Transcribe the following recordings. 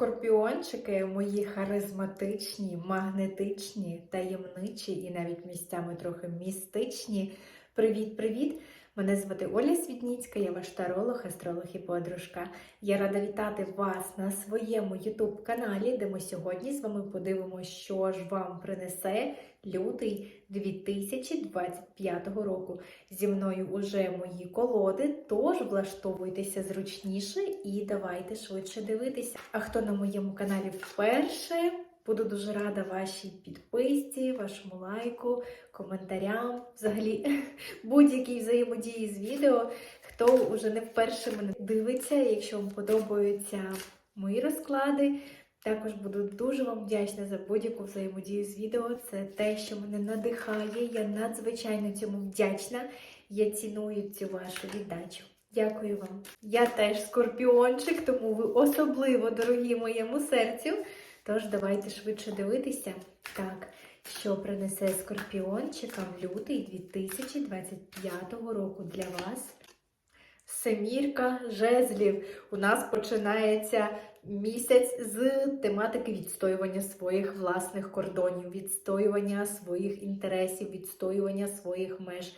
Скорпіончики мої харизматичні, магнетичні, таємничі і навіть місцями трохи містичні. Привіт-привіт! Мене звати Оля Світніцька, я ваш таролог, астролог і подружка. Я рада вітати вас на своєму YouTube каналі, де ми сьогодні з вами подивимося, що ж вам принесе лютий 2025 року. Зі мною уже мої колоди, тож влаштовуйтеся зручніше і давайте швидше дивитися. А хто на моєму каналі вперше? Буду дуже рада вашій підписці, вашому лайку, коментарям, взагалі будь-якій взаємодії з відео. Хто вже не вперше мене дивиться, якщо вам подобаються мої розклади, також буду дуже вам вдячна за будь-яку взаємодію з відео. Це те, що мене надихає. Я надзвичайно цьому вдячна. Я ціную цю вашу віддачу. Дякую вам. Я теж скорпіончик, тому ви особливо дорогі моєму серцю. Тож давайте швидше дивитися. Так, що принесе скорпіончикам лютий 2025 року для вас. Семірка жезлів. У нас починається місяць з тематики відстоювання своїх власних кордонів, відстоювання своїх інтересів, відстоювання своїх меж.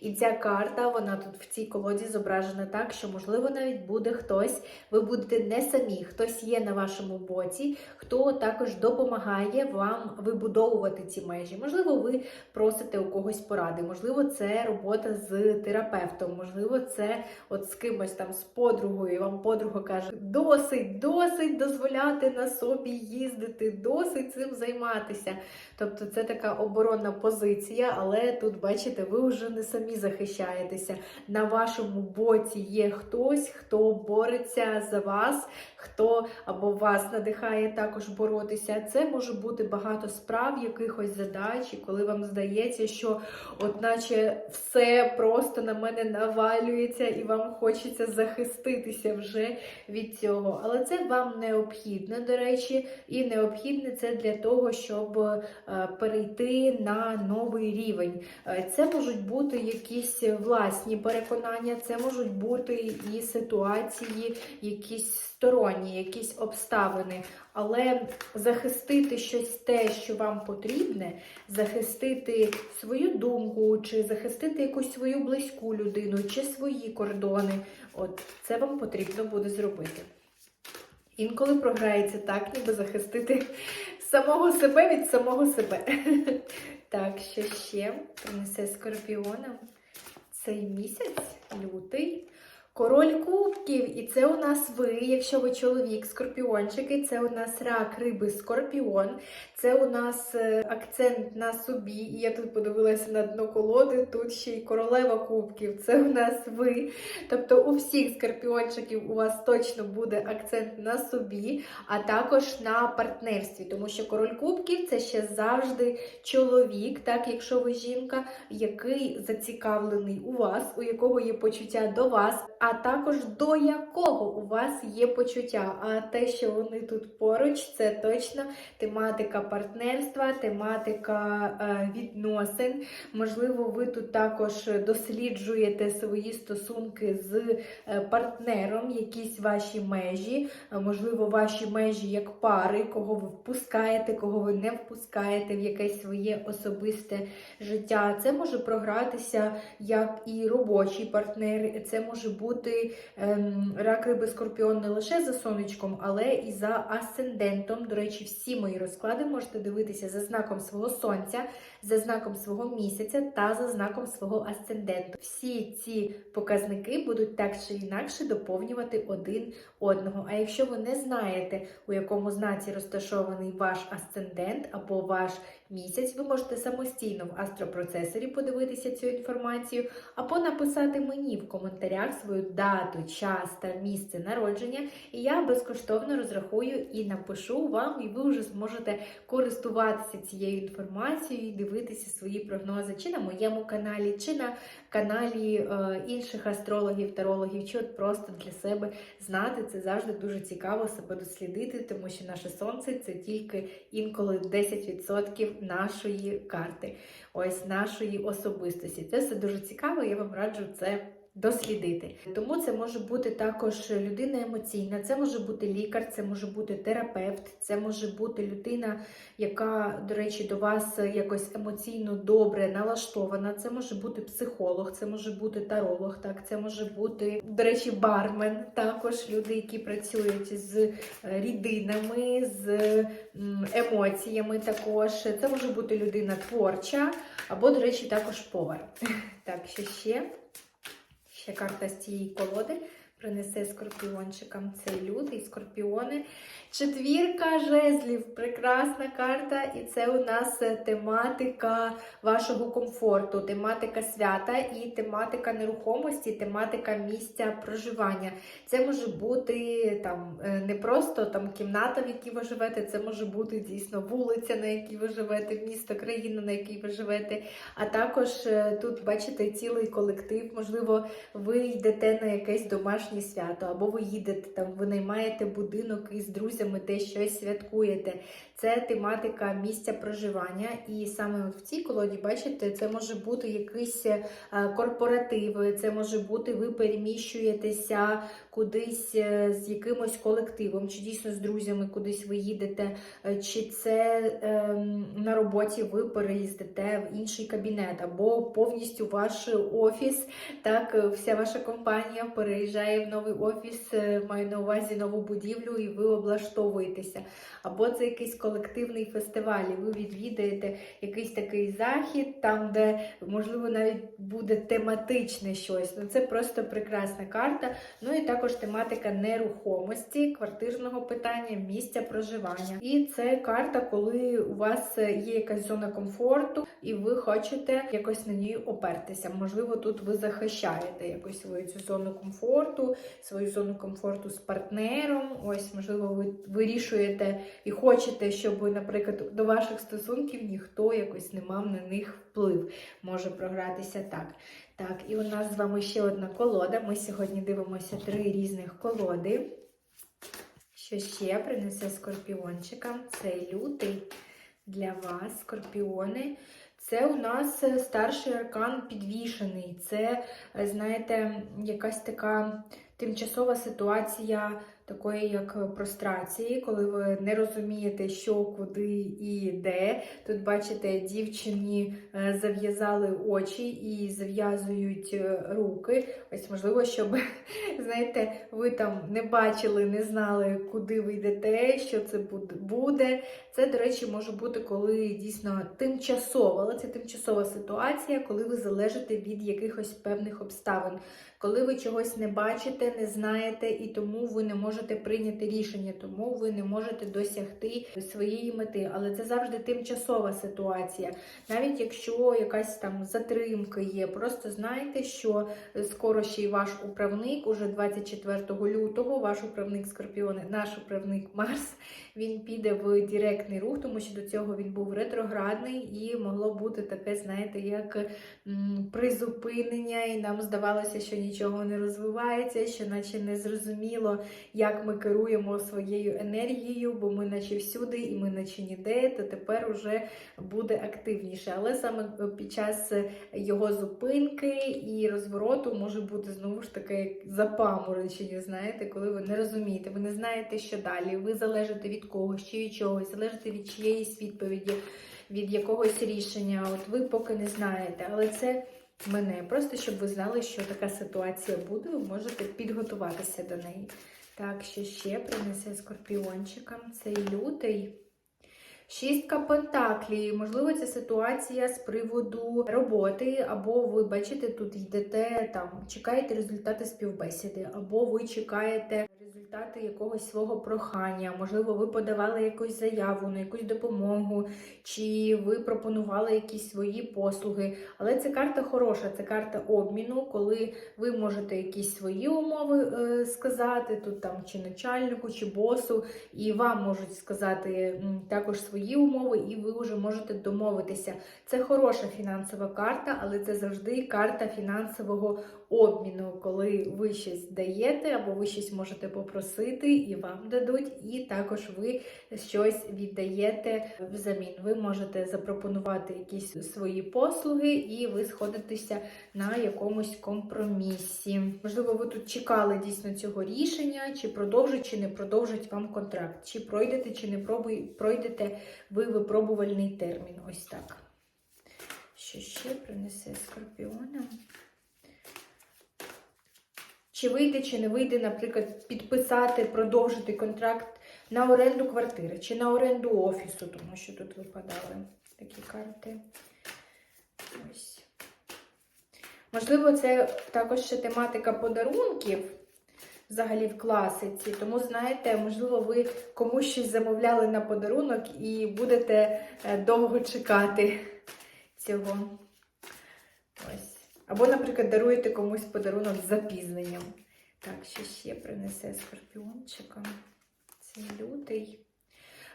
І ця карта, вона тут в цій колоді зображена так, що, можливо, навіть буде хтось, ви будете не самі, хтось є на вашому боці, хто також допомагає вам вибудовувати ці межі. Можливо, ви просите у когось поради, можливо, це робота з терапевтом, можливо, це от з кимось там, з подругою, і вам подруга каже, досить, досить дозволяти на собі їздити, досить цим займатися. Тобто це така оборонна позиція, але тут, бачите, ви вже не самі захищаєтеся. На вашому боці є хтось, хто бореться за вас, хто або вас надихає також боротися. Це може бути багато справ, якихось задач, і коли вам здається, що от наче все просто на мене навалюється, і вам хочеться захиститися вже від цього. Але це вам необхідно, до речі, і необхідне це для того, щоб е, перейти на новий рівень. Е, Це можуть бути якісь власні переконання, це можуть бути і ситуації, якісь сторонні, якісь обставини. Але захистити щось те, що вам потрібне, захистити свою думку, чи захистити якусь свою близьку людину, чи свої кордони, от це вам потрібно буде зробити. Інколи програється так, ніби захистити самого себе від самого себе. Так, що ще? Принесе скорпіонам цей місяць, лютий. Король кубків, і це у нас ви, якщо ви чоловік, скорпіончики, це у нас рак, риби, скорпіон, це у нас е, акцент на собі. І я тут подивилася на дно колоди, тут ще й королева кубків, це у нас ви. Тобто у всіх скорпіончиків у вас точно буде акцент на собі, а також на партнерстві, тому що король кубків це ще завжди чоловік, так, якщо ви жінка, який зацікавлений у вас, у якого є почуття до вас а також до якого у вас є почуття. А те, що вони тут поруч, це точно тематика партнерства, тематика е, відносин. Можливо, ви тут також досліджуєте свої стосунки з е, партнером, якісь ваші межі, е, можливо, ваші межі як пари, кого ви впускаєте, кого ви не впускаєте в якесь своє особисте життя. Це може програтися як і робочий партнер, це може бути ем, рак риби скорпіон не лише за сонечком, але і за асцендентом. До речі, всі мої розклади можете дивитися за знаком свого сонця, за знаком свого місяця та за знаком свого асценденту. Всі ці показники будуть так чи інакше доповнювати один одного. А якщо ви не знаєте, у якому знаці розташований ваш асцендент або ваш місяць, ви можете самостійно в астропроцесорі подивитися цю інформацію, або написати мені в коментарях свою дату, час та місце народження, і я безкоштовно розрахую і напишу вам, і ви вже зможете користуватися цією інформацією і дивитися свої прогнози чи на моєму каналі, чи на каналі е, інших астрологів, тарологів, чи от просто для себе знати. Це завжди дуже цікаво себе дослідити, тому що наше сонце це тільки інколи 10% нашої карти, ось нашої особистості. Це все дуже цікаво, я вам раджу це дослідити. Тому це може бути також людина емоційна, це може бути лікар, це може бути терапевт, це може бути людина, яка, до речі, до вас якось емоційно добре налаштована. Це може бути психолог, це може бути таролог, так, це може бути, до речі, бармен, також люди, які працюють з е, рідинами, з емоціями. Також це може бути людина творча, або, до речі, також повар. Так, що ще? Ще карта з колоди принесе скорпіончикам цей і скорпіони. Четвірка жезлів, прекрасна карта, і це у нас е, тематика вашого комфорту, тематика свята і тематика нерухомості, тематика місця проживання. Це може бути там е, не просто там кімната, в якій ви живете, це може бути дійсно вулиця, на якій ви живете, місто, країна, на якій ви живете. А також е, тут бачите цілий колектив. Можливо, ви йдете на якесь домашнє свято, або ви їдете там, ви наймаєте будинок із друзями, де щось святкуєте. Це тематика місця проживання. І саме в цій колоді, бачите, це може бути якийсь е, корпоратив, це може бути, ви переміщуєтеся кудись е, з якимось колективом, чи дійсно з друзями кудись ви їдете, е, чи це ем, на роботі ви переїздите в інший кабінет, або повністю ваш офіс, так, вся ваша компанія переїжджає в новий офіс, е, маю на увазі нову будівлю, і ви облаштовуєтеся. Або це якийсь колективний фестиваль, і ви відвідаєте якийсь такий захід, там, де можливо навіть буде тематичне щось. Ну це просто прекрасна карта. Ну і також тематика нерухомості, квартирного питання, місця проживання. І це карта, коли у вас є якась зона комфорту, і ви хочете якось на ній опертися. Можливо, тут ви захищаєте якось свою цю зону комфорту, свою зону комфорту з партнером. Ось, можливо, ви вирішуєте і хочете, щоб, наприклад, до ваших стосунків ніхто якось не мав на них вплив. Може програтися так. Так, і у нас з вами ще одна колода. Ми сьогодні дивимося три різних колоди. Що ще принесе скорпіончикам? Цей лютий для вас, скорпіони. Це у нас е, старший аркан підвішений. Це, е, знаєте, якась така тимчасова ситуація такої, як прострації, коли ви не розумієте, що, куди і де. Тут, бачите, дівчині е, зав'язали очі і зав'язують е, руки. Ось, можливо, щоб, знаєте, ви там не бачили, не знали, куди ви йдете, що це буде. Це, до речі, може бути, коли дійсно тимчасово, але це тимчасова ситуація, коли ви залежите від якихось певних обставин. Коли ви чогось не бачите, не знаєте, і тому ви не можете прийняти рішення, тому ви не можете досягти своєї мети. Але це завжди тимчасова ситуація. Навіть якщо якась там затримка є, просто знайте, що скоро ще й ваш управник, уже 24 лютого, ваш управник Скорпіони, наш управник Марс, він піде в директний рух, тому що до цього він був ретроградний і могло бути таке, знаєте, як призупинення, і нам здавалося, що нічого не розвивається, що наче не зрозуміло, як ми керуємо своєю енергією, бо ми наче всюди і ми наче ніде, то тепер уже буде активніше. Але саме під час його зупинки і розвороту може бути знову ж таке запаморочення, знаєте, коли ви не розумієте, ви не знаєте, що далі, ви залежите від когось чи від чогось, залежите від чиєїсь відповіді, від якогось рішення. От ви поки не знаєте, але це мене. Просто щоб ви знали, що така ситуація буде, ви можете підготуватися до неї. Так, що ще принесе скорпіончикам цей лютий. Шістка пентаклі. Можливо, ця ситуація з приводу роботи, або ви бачите, тут йдете там, чекаєте результати співбесіди, або ви чекаєте результати якогось свого прохання. Можливо, ви подавали якусь заяву на якусь допомогу, чи ви пропонували якісь свої послуги. Але це карта хороша, це карта обміну, коли ви можете якісь свої умови е, сказати, тут там чи начальнику, чи босу, і вам можуть сказати також свої умови, і ви вже можете домовитися. Це хороша фінансова карта, але це завжди карта фінансового обміну, коли ви щось даєте, або ви щось можете попросити, і вам дадуть, і також ви щось віддаєте взамін. Ви можете запропонувати якісь свої послуги, і ви сходитеся на якомусь компромісі. Можливо, ви тут чекали дійсно цього рішення, чи продовжить, чи не продовжить вам контракт, чи пройдете, чи не пройдете ви випробувальний термін. Ось так. Що ще принесе скорпіона? Чи вийде, чи не вийде, наприклад, підписати, продовжити контракт на оренду квартири чи на оренду офісу, тому що тут випадали такі карти. Ось. Можливо, це також ще тематика подарунків взагалі в класиці. Тому, знаєте, можливо, ви комусь щось замовляли на подарунок і будете е, довго чекати цього. Ось. Або, наприклад, даруєте комусь подарунок з запізненням. Так, що ще принесе скорпіончика. Це лютий.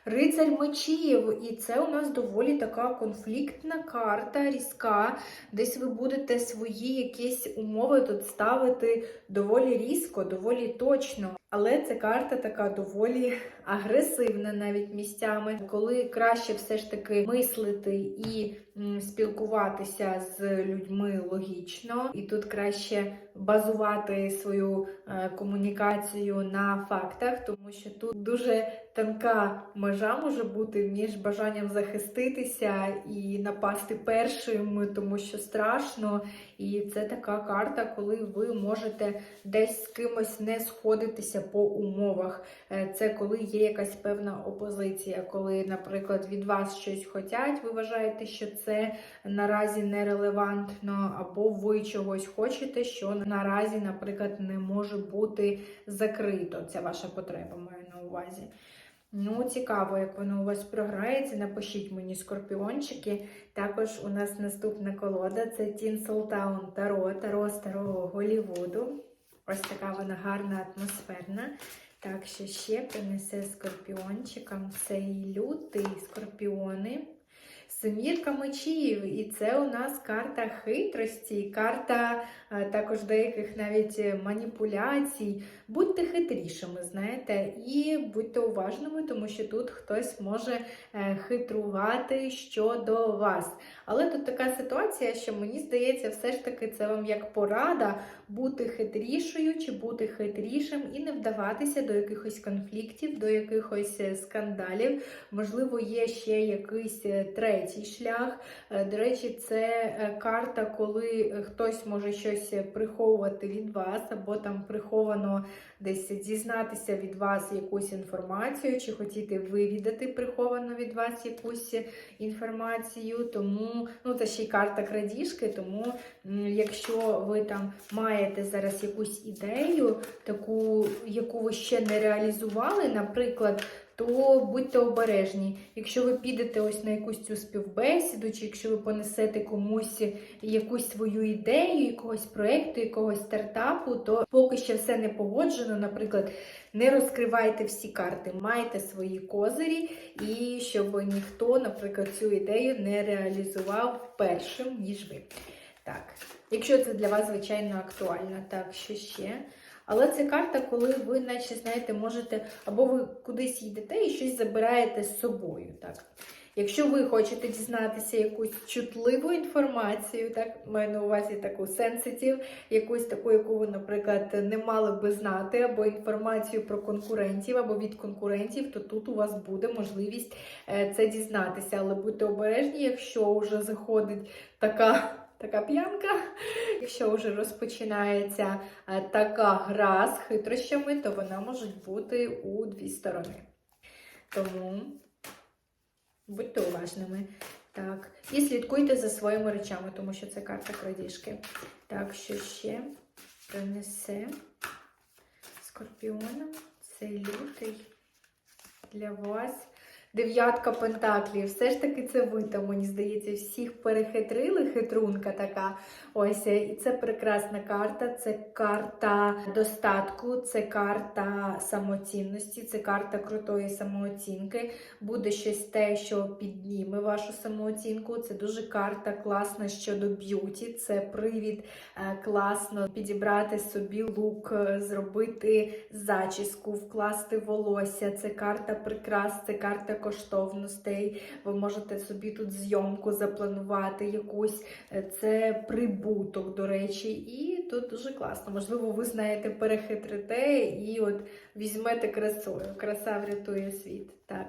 Рицарь мечів, і це у нас доволі така конфліктна карта, різка. Десь ви будете свої якісь умови тут ставити доволі різко, доволі точно. Але це карта така доволі агресивна навіть місцями, коли краще все ж таки мислити і спілкуватися з людьми логічно, і тут краще базувати свою е, комунікацію на фактах, тому що тут дуже тонка межа може бути між бажанням захиститися і напасти першим, тому що страшно. І це така карта, коли ви можете десь з кимось не сходитися по умовах. Е, Це коли є якась певна опозиція, коли, наприклад, від вас щось хочуть, ви вважаєте, що це наразі нерелевантно, або ви чогось хочете, що наразі, наприклад, не може бути закрито. Це ваша потреба, маю на увазі. Ну, цікаво, як воно у вас програється. Напишіть мені скорпіончики. Також у нас наступна колода це Tinseltown Таро, Таро старого Голівуду. Ось така вона гарна, атмосферна. Так, що ще принесе скорпіончикам цей лютий скорпіони. Семірка мечів, і це у нас карта хитрості, карта е, також деяких навіть е, маніпуляцій. Будьте хитрішими, знаєте, і будьте уважними, тому що тут хтось може е, хитрувати щодо вас. Але тут така ситуація, що мені здається, все ж таки це вам як порада бути хитрішою чи бути хитрішим і не вдаватися до якихось конфліктів, до якихось е, скандалів. Можливо, є ще якийсь е, третій шлях. До речі, це карта, коли хтось може щось приховувати від вас, або там приховано десь дізнатися від вас якусь інформацію, чи хотіти вивідати приховану від вас якусь інформацію. Тому ну це ще й карта крадіжки. Тому якщо ви там маєте зараз якусь ідею, таку, яку ви ще не реалізували, наприклад. То будьте обережні. Якщо ви підете ось на якусь цю співбесіду, чи якщо ви понесете комусь якусь свою ідею, якогось проєкту, якогось стартапу, то поки що все не погоджено. Наприклад, не розкривайте всі карти, майте свої козирі, і щоб ніхто, наприклад, цю ідею не реалізував першим, ніж ви. Так, якщо це для вас, звичайно, актуально. Так, що ще? Але це карта, коли ви, наче, знаєте, можете, або ви кудись йдете і щось забираєте з собою. Так? Якщо ви хочете дізнатися якусь чутливу інформацію, так, маю на увазі таку сенситив, якусь таку, яку ви, наприклад, не мали би знати, або інформацію про конкурентів, або від конкурентів, то тут у вас буде можливість е, це дізнатися. Але будьте обережні, якщо вже заходить така. Така п'янка, якщо вже розпочинається е, така гра з хитрощами, то вона може бути у дві сторони. Тому будьте уважними. Так, і слідкуйте за своїми речами, тому що це карта крадіжки. Так, що ще принесе скорпіона? Цей лютий для вас. Дев'ятка пентаклів. Все ж таки це ви там, мені здається, всіх перехитрили, хитрунка така. Ось, і це прекрасна карта. Це карта достатку, це карта самоцінності, це карта крутої самооцінки. Буде щось те, що підніме вашу самооцінку. Це дуже карта класна щодо б'юті. Це привід е, класно підібрати собі лук, е, зробити зачіску, вкласти волосся. Це карта прикрас, це карта коштовностей. Ви можете собі тут зйомку запланувати якусь. Е, Це прибуток, до речі, і тут дуже класно. Можливо, ви знаєте, перехитрите і от візьмете красою. Краса врятує світ. Так.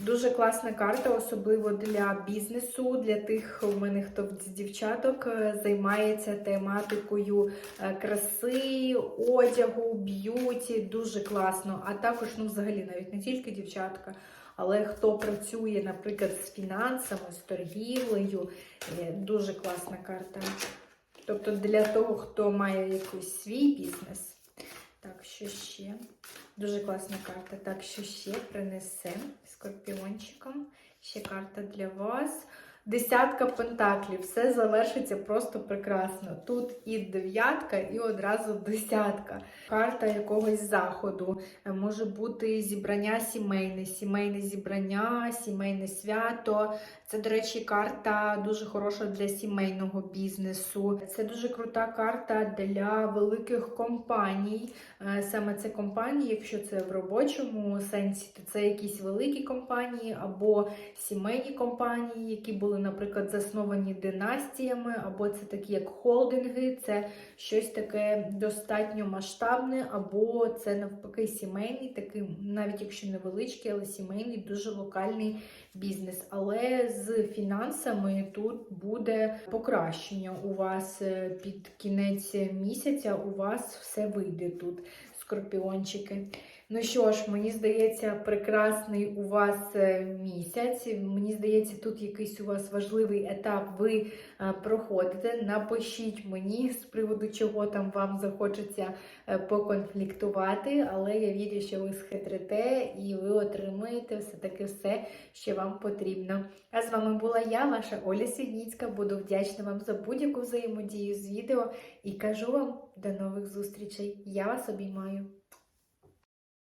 Дуже класна карта, особливо для бізнесу, для тих у мене, хто з дівчаток е, займається тематикою е, краси, одягу, б'юті. Дуже класно. А також, ну, взагалі, навіть не тільки дівчатка, але хто працює, наприклад, з фінансами, з торгівлею. е, Дуже класна карта. Тобто для того, хто має якийсь свій бізнес. Так, що ще? Дуже класна карта. Так, що ще принесе скорпіончиком. Ще карта для вас. Десятка пентаклів. Все завершиться просто прекрасно. Тут і дев'ятка, і одразу десятка. Карта якогось заходу. Е, Може бути зібрання сімейне, сімейне зібрання, сімейне свято. Це, до речі, карта дуже хороша для сімейного бізнесу. Це дуже крута карта для великих компаній. Е, Саме це компанії, якщо це в робочому сенсі, то це якісь великі компанії або сімейні компанії, які були, наприклад, засновані династіями, або це такі як холдинги, це щось таке достатньо масштабне, або це навпаки сімейний, такий, навіть якщо невеличкий, але сімейний, дуже локальний бізнес. Але з фінансами тут буде покращення. У вас е, під кінець місяця у вас все вийде тут, скорпіончики. Ну що ж, мені здається, прекрасний у вас е, місяць. Мені здається, тут якийсь у вас важливий етап ви е, проходите. Напишіть мені з приводу чого там вам захочеться е, поконфліктувати, але я вірю, що ви схитрите і ви отримуєте все-таки все, що вам потрібно. А з вами була я, ваша Оля Свідніцька. Буду вдячна вам за будь-яку взаємодію з відео і кажу вам до нових зустрічей. Я вас обіймаю.